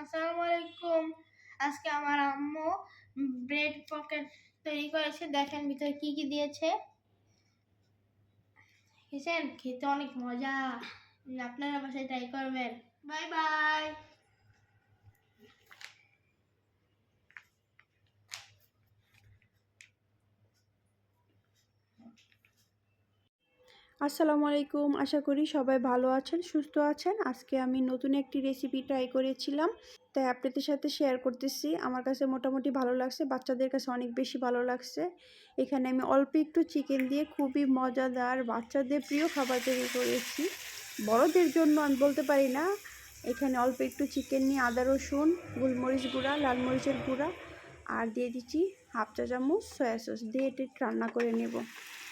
আসসালামু আলাইকুম আজকে আমার আম্মু ব্রেড পকেট তৈরি করেছে। দেখেন ভিতরে কি কি দিয়েছে। খেয়েছেন? খেতে অনেক মজা। আপনারা বাসায় ট্রাই করবেন। বাই বাই আসসালামু আলাইকুম। আশা করি সবাই ভালো আছেন, সুস্থ আছেন। আজকে আমি নতুন একটি রেসিপি ট্রাই করেছিলাম। তাই আপনাদের সাথে শেয়ার করতেছি। আমার কাছে মোটামুটি ভালো লাগছে, বাচ্চাদের কাছে অনেক বেশি ভালো লাগছে। এখানে আমি অল্প একটু চিকেন দিয়ে খুবই মজাদার বাচ্চাদের প্রিয় খাবার তৈরি করেছি। বড়দের জন্য আমি বলতে পারি না। এখানে অল্প একটু চিকেন নিয়ে আদা, রসুন, গোলমরিচ গুঁড়া, লাল মরিচের গুঁড়া আর দিয়ে দিচ্ছি হাফ চা চামচ সয়া সস দিয়ে এটি রান্না করে নেব।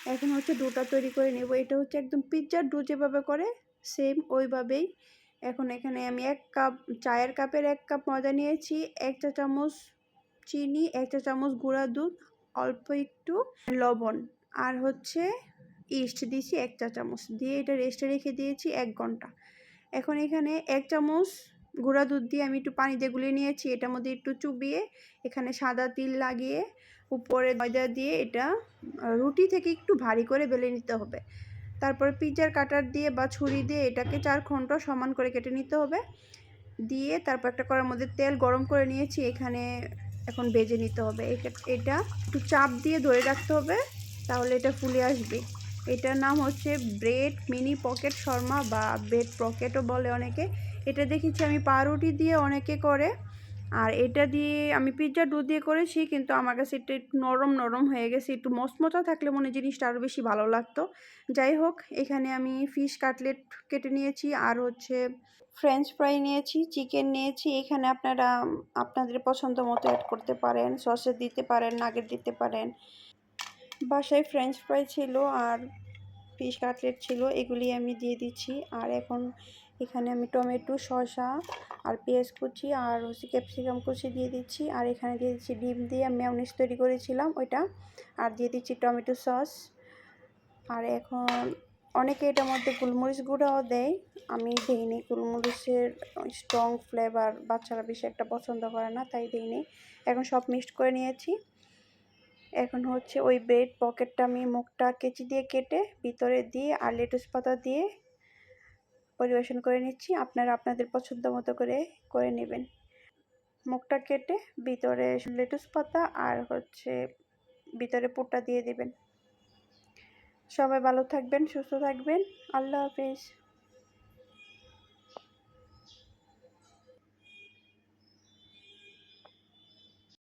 এখন হচ্ছে ডোটা তৈরি করে নেব। এটা হচ্ছে একদম পিৎজার ডো যেভাবে করে সেম ওইভাবেই। এখন এখানে আমি এক কাপ, চায়ের কাপের এক কাপ ময়দা নিয়েছি, এক চা চামচ চিনি, এক চা চামচ গুঁড়া দুধ, অল্প একটু লবণ আর হচ্ছে ইস্ট দিয়েছি এক চা চামচ। দিয়ে এটা রেস্টে রেখে দিয়েছি এক ঘণ্টা। এখন এখানে এক চামচ গুঁড়া দুধ দিয়ে আমি একটু পানি দিয়ে গুলিয়ে নিয়েছি। এটার মধ্যে একটু চুবিয়ে এখানে সাদা তিল লাগিয়ে উপরে ময়দা দিয়ে এটা রুটি থেকে একটু ভারী করে বেলে নিতে হবে। তারপরে পিৎজার কাটার দিয়ে বা ছুরি দিয়ে এটাকে চার খন্ড সমান করে কেটে নিতে হবে। দিয়ে তারপর একটা করার মধ্যে তেল গরম করে নিয়েছি, এখানে এখন ভেজে নিতে হবে। এটা একটু চাপ দিয়ে ধরে রাখতে হবে, তাহলে এটা ফুলে আসবে। এটার নাম হচ্ছে ব্রেড মিনি পকেট শর্মা বা ব্রেড পকেটও বলে অনেকে। এটা দেখেছি আমি পাউরুটি দিয়ে অনেকে করে। আর এটা দিয়ে আমি পিৎজা ডো দিয়ে করেছি, কিন্তু আমার কাছে এটা একটু নরম নরম হয়ে গেছে, একটু মচমচা থাকলে মনে জিনিসটা আরও বেশি ভালো লাগতো। যাই হোক, এখানে আমি ফিশ কাটলেট কেটে নিয়েছি, আর হচ্ছে ফ্রেঞ্চ ফ্রাই নিয়েছি চিকেন নিয়েছি, এখানে আপনারা, আপনাদের পছন্দ মতো অ্যাড করতে পারেন সসে দিতে পারেন নাগেট দিতে পারেন। বাসায় ফ্রেঞ্চ ফ্রাই ছিল, আর ফিশ কাটলেট ছিল, এগুলি আমি দিয়ে দিচ্ছি। আর এখন এখানে আমি টমেটো, শসা আর পেঁয়াজ কুচি আর হচ্ছে ক্যাপসিকাম কুচি দিয়ে দিচ্ছি। আর এখানে দিয়ে দিচ্ছি ডিম দিয়ে ম্যাওনিস তৈরি করেছিলাম ওইটা। আর দিয়ে দিচ্ছি টমেটো সস। আর এখন অনেকে এটার মধ্যে গোলমরিচ গুঁড়াও দেয়। আমি দিইনি, গোলমরিচের স্ট্রং ফ্লেভার বাচ্চারা বেশি একটা পছন্দ করে না, তাই দিইনি। এখন সব মিক্সড করে নিয়েছি। এখন হচ্ছে ওই ব্রেড পকেটটা আমি মুখটা কেচি দিয়ে কেটে ভিতরে দিয়ে আর লেটুস পাতা দিয়ে পরিবেশন করে নিচ্ছি। আপনারা আপনাদের পছন্দ মতো করে করে নেবেন। মুখটা কেটে ভিতরে লেটুস পাতা আর হচ্ছে ভিতরে পুরটা দিয়ে দেবেন। সবাই ভালো থাকবেন, সুস্থ থাকবেন। আল্লাহ হাফিজ।